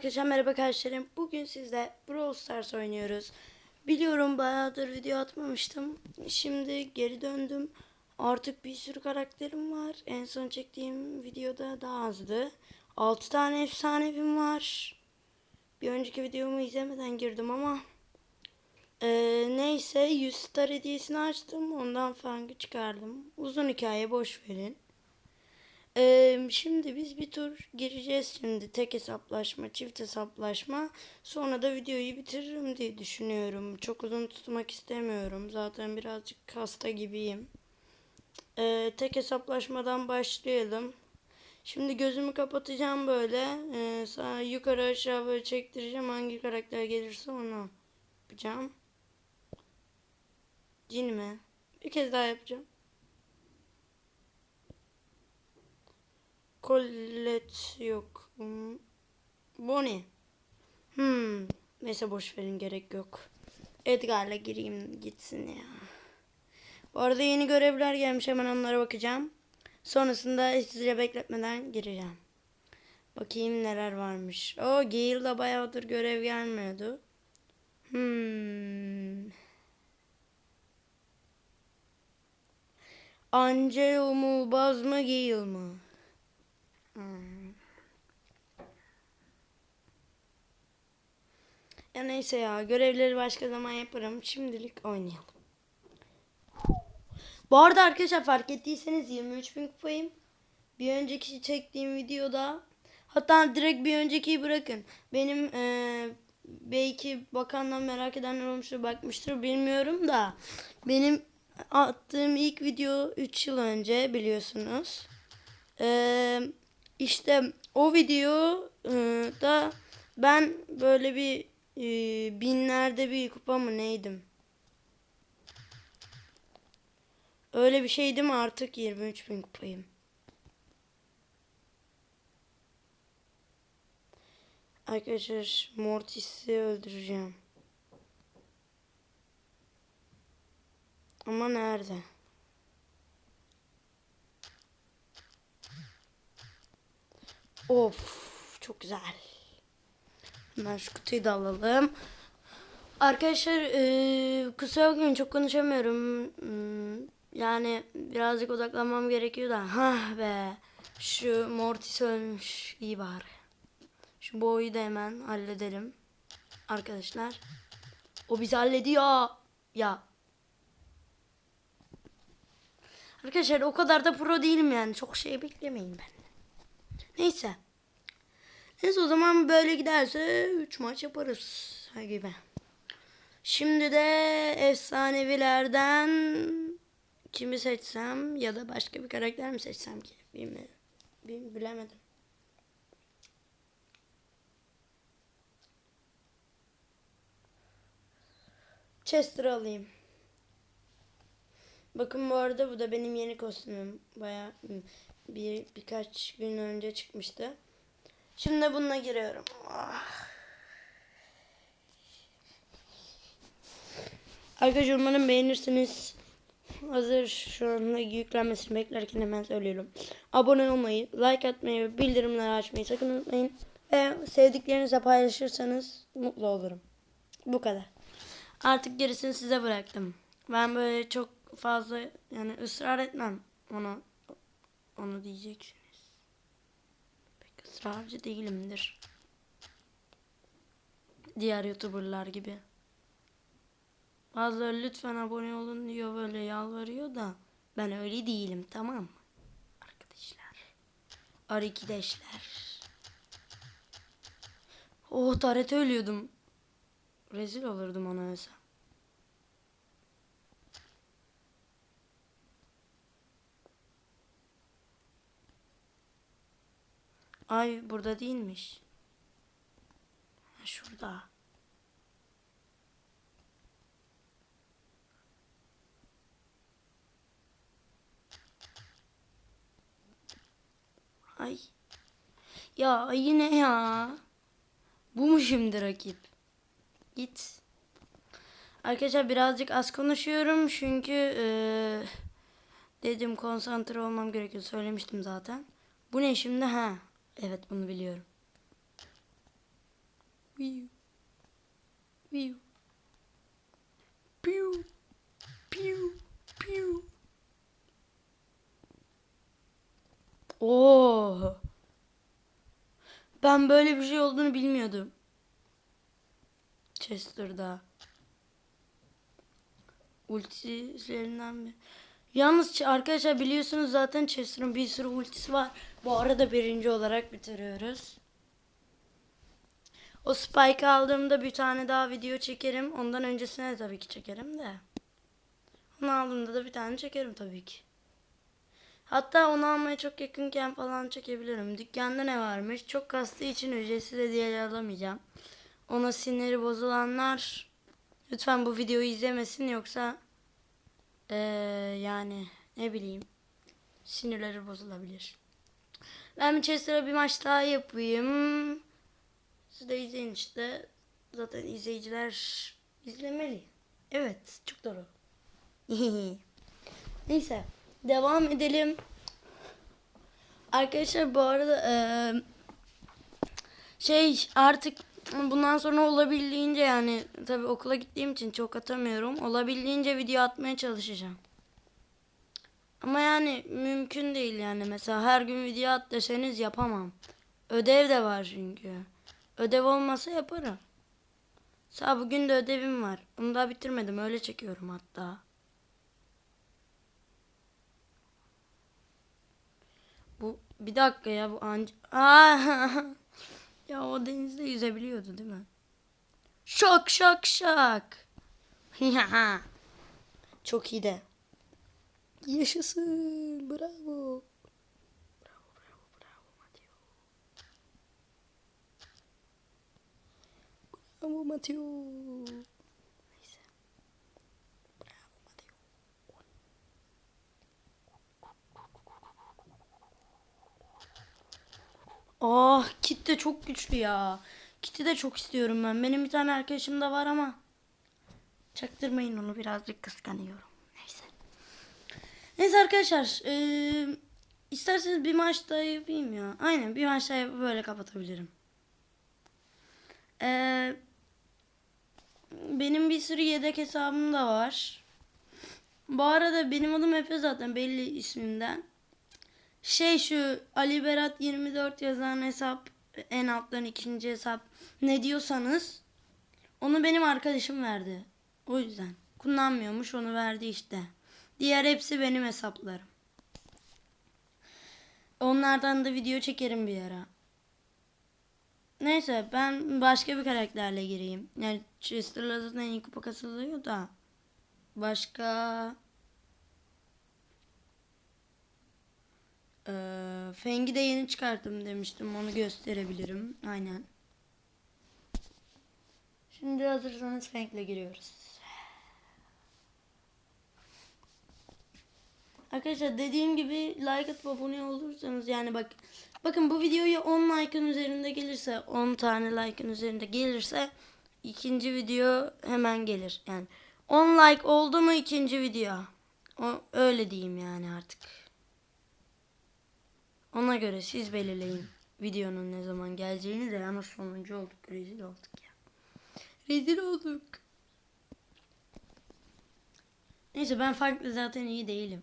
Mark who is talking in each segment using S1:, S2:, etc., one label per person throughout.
S1: arkadaşlar merhaba kardeşlerim. Bugün sizle Brawl Stars oynuyoruz. Biliyorum bayağıdır video atmamıştım. Şimdi geri döndüm. Artık bir sürü karakterim var. En son çektiğim videoda daha azdı. 6 tane efsanevim var. Bir önceki videomu izlemeden girdim ama ee, neyse 100 star hediyesini açtım. Ondan fangı çıkardım. Uzun hikaye boş verin. Ee, şimdi biz bir tur gireceğiz şimdi tek hesaplaşma, çift hesaplaşma. Sonra da videoyu bitiririm diye düşünüyorum. Çok uzun tutmak istemiyorum. Zaten birazcık hasta gibiyim. Ee, tek hesaplaşmadan başlayalım. Şimdi gözümü kapatacağım böyle. Ee, sağ yukarı aşağı böyle çektireceğim. Hangi karakter gelirse onu yapacağım. Cin mi? Bir kez daha yapacağım. Colette yok. Hmm. Bonnie. Hmm. Neyse boş verin gerek yok. Edgar'la gireyim gitsin ya. Bu arada yeni görevler gelmiş hemen onlara bakacağım. Sonrasında sizce bekletmeden gireceğim. Bakayım neler varmış. O Gale'da bayağıdır görev gelmiyordu. Hmm. Angelo mu Baz mı Gale mı? Ya neyse ya görevleri başka zaman yaparım. Şimdilik oynayalım. Bu arada arkadaşlar fark ettiyseniz 23 bin kupayım. Bir önceki çektiğim videoda hatta direkt bir öncekiyi bırakın. Benim eee, belki bakandan merak edenler olmuştur bakmıştır bilmiyorum da benim attığım ilk video 3 yıl önce biliyorsunuz. Eee işte o video e, da ben böyle bir e, binlerde bir kupa mı neydim? Öyle bir şeydim artık 23 bin kupayım. Arkadaşlar Mortis'i öldüreceğim. Ama nerede? Of çok güzel. Hemen şu kutuyu da alalım. Arkadaşlar eee kusura bakmayın çok konuşamıyorum. Hmm, Yani birazcık odaklanmam gerekiyor da. Hah be. Şu Mortis ölmüş. İyi bari. Şu boyu da hemen halledelim. Arkadaşlar. O bizi hallediyor. Ya. Arkadaşlar o kadar da pro değilim yani. Çok şey beklemeyin ben. Neyse. Neyse o zaman böyle giderse 3 maç yaparız. Gibi. Şimdi de efsanevilerden kimi seçsem ya da başka bir karakter mi seçsem ki? Bilmiyorum. Bil- Bilemedim. Chester alayım. Bakın bu arada bu da benim yeni kostümüm. Baya bir birkaç gün önce çıkmıştı. Şimdi bununla giriyorum. Ah. Arkadaşlar umarım beğenirsiniz. Hazır şu anda yüklenmesini beklerken hemen söylüyorum. Abone olmayı, like atmayı ve bildirimleri açmayı sakın unutmayın. Ve sevdiklerinizle paylaşırsanız mutlu olurum. Bu kadar. Artık gerisini size bıraktım. Ben böyle çok fazla yani ısrar etmem onu onu diyeceksiniz. Pek ısrarcı değilimdir. Diğer youtuberlar gibi. Bazıları lütfen abone olun diyor böyle yalvarıyor da ben öyle değilim tamam mı? Arkadaşlar. Arkadaşlar. Oh tarete ölüyordum. Rezil olurdum ona ölsem. Ay burada değilmiş. Ha, şurada. Ay. Ya yine ya. Bu mu şimdi rakip? Git. Arkadaşlar birazcık az konuşuyorum çünkü eee, dedim konsantre olmam gerekiyor. Söylemiştim zaten. Bu ne şimdi? Ha. Evet bunu biliyorum. Piu. Piu. Piu. Piu. Piu. Oo. Ben böyle bir şey olduğunu bilmiyordum. Chester'da. Ultilerinden bir. Yalnız arkadaşlar biliyorsunuz zaten Chester'ın bir sürü ultisi var. Bu arada birinci olarak bitiriyoruz. O Spike aldığımda bir tane daha video çekerim. Ondan öncesine de tabii ki çekerim de. Onu aldığımda da bir tane çekerim tabii ki. Hatta onu almaya çok yakınken falan çekebilirim. Dükkanda ne varmış? Çok kastığı için ücretsiz hediye alamayacağım. Ona siniri bozulanlar lütfen bu videoyu izlemesin yoksa eee, yani ne bileyim sinirleri bozulabilir. Ben bir Chester'a bir maç daha yapayım. Siz de izleyin işte. Zaten izleyiciler izlemeli. Evet çok doğru. Neyse devam edelim. Arkadaşlar bu arada eee, şey artık bundan sonra olabildiğince yani tabi okula gittiğim için çok atamıyorum. Olabildiğince video atmaya çalışacağım. Ama yani mümkün değil yani mesela her gün video at deseniz yapamam. Ödev de var çünkü. Ödev olmasa yaparım. Sağ bugün de ödevim var. Onu daha bitirmedim öyle çekiyorum hatta. Bu bir dakika ya bu anca... Aa! ya o denizde yüzebiliyordu değil mi? Şak şak şak. Çok iyi de. Yaşasın. Bravo. Bravo bravo bravo Mateo. Bravo Mateo. Bravo Mateo. Ah kit de çok güçlü ya. Kit'i de çok istiyorum ben. Benim bir tane arkadaşım da var ama çaktırmayın onu birazcık kıskanıyorum. Neyse. Arkadaşlar. eee, isterseniz bir maç daha yapayım ya. Aynen bir maç daha böyle kapatabilirim. Eee, benim bir sürü yedek hesabım da var. Bu arada benim adım Efe zaten belli ismimden. Şey şu Ali Berat 24 yazan hesap en alttan ikinci hesap ne diyorsanız onu benim arkadaşım verdi. O yüzden kullanmıyormuş onu verdi işte. Diğer hepsi benim hesaplarım. Onlardan da video çekerim bir ara. Neyse ben başka bir karakterle gireyim. Yani Chester'la zaten iyi kupa kasılıyor da. Başka... Ee, Feng'i de yeni çıkarttım demiştim. Onu gösterebilirim. Aynen. Şimdi hazırsanız Feng'le giriyoruz. Arkadaşlar dediğim gibi like atıp abone olursanız yani bak bakın bu videoya 10 like'ın üzerinde gelirse 10 tane like'ın üzerinde gelirse ikinci video hemen gelir. Yani 10 like oldu mu ikinci video. O, öyle diyeyim yani artık. Ona göre siz belirleyin videonun ne zaman geleceğini de ama sonuncu olduk. Rezil olduk ya. Rezil olduk. Neyse ben farklı zaten iyi değilim.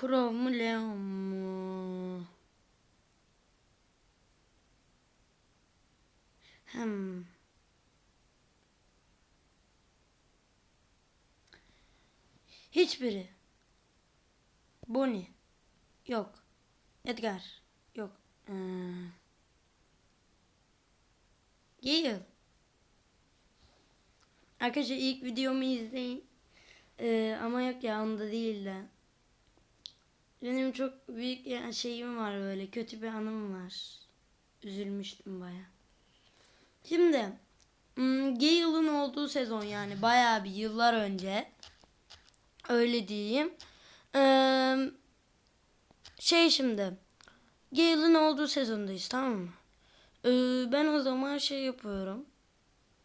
S1: Crow mu Leon mu? Hmm. Hiçbiri. Bonnie. Yok. Edgar. Yok. Ee... Gale. Arkadaşlar ilk videomu izleyin. Ee, ama yok ya onda değil de. Benim çok büyük ya şeyim var böyle. Kötü bir anım var. Üzülmüştüm baya. Şimdi hmm, Gale'ın olduğu sezon yani baya bir yıllar önce. Öyle diyeyim. Ee, şey şimdi. Gale'ın olduğu sezondayız tamam mı? Ee, ben o zaman şey yapıyorum.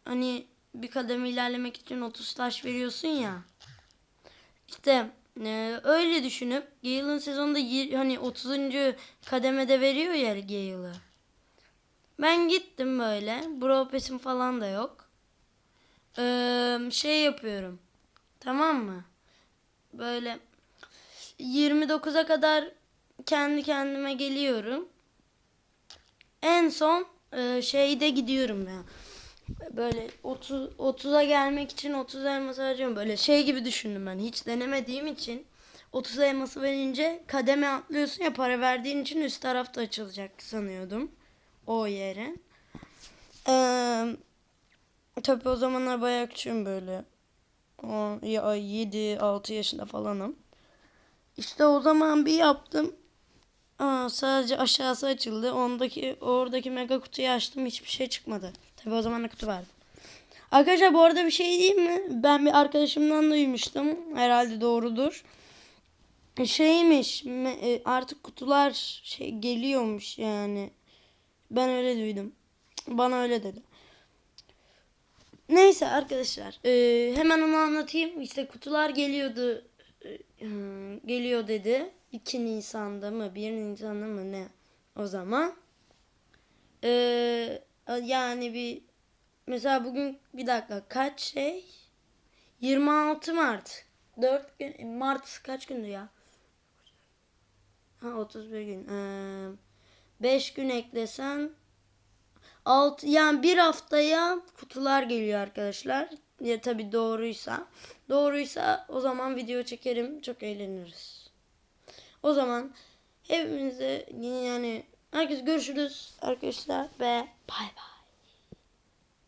S1: Hani bir kademe ilerlemek için 30 taş veriyorsun ya. İşte e, öyle düşünüp Gale'ın sezonunda yir- hani 30. kademede veriyor ya Gale'ı. Ben gittim böyle. Bro Pass'im falan da yok. Ee, şey yapıyorum. Tamam mı? Böyle 29'a kadar kendi kendime geliyorum. En son e, şeyde gidiyorum ya. Böyle 30 30'a gelmek için 30 elması harcıyorum. Böyle şey gibi düşündüm ben. Hiç denemediğim için 30 elması verince kademe atlıyorsun ya para verdiğin için üst tarafta açılacak sanıyordum. O yere. Eee tabii o zamanlar bayağı küçüğüm böyle. O, ya 7 6 yaşında falanım. İşte o zaman bir yaptım. Aa, sadece aşağısı açıldı. Ondaki oradaki mega kutuyu açtım. Hiçbir şey çıkmadı. Tabii o zaman da kutu vardı. Arkadaşlar bu arada bir şey diyeyim mi? Ben bir arkadaşımdan duymuştum. Herhalde doğrudur. Şeymiş e, artık kutular şey geliyormuş yani. Ben öyle duydum. Bana öyle dedi. Neyse arkadaşlar e, hemen onu anlatayım. İşte kutular geliyordu e, geliyor dedi. 2 Nisan'da mı 1 Nisan'da mı ne o zaman. E, yani bir mesela bugün bir dakika kaç şey 26 Mart 4 gün Mart kaç gündü ya? Ha 31 gün. Ee, 5 gün eklesen 6 yani bir haftaya kutular geliyor arkadaşlar. Ya tabii doğruysa. Doğruysa o zaman video çekerim. Çok eğleniriz. O zaman hepimize yani herkes görüşürüz arkadaşlar ve bay bay.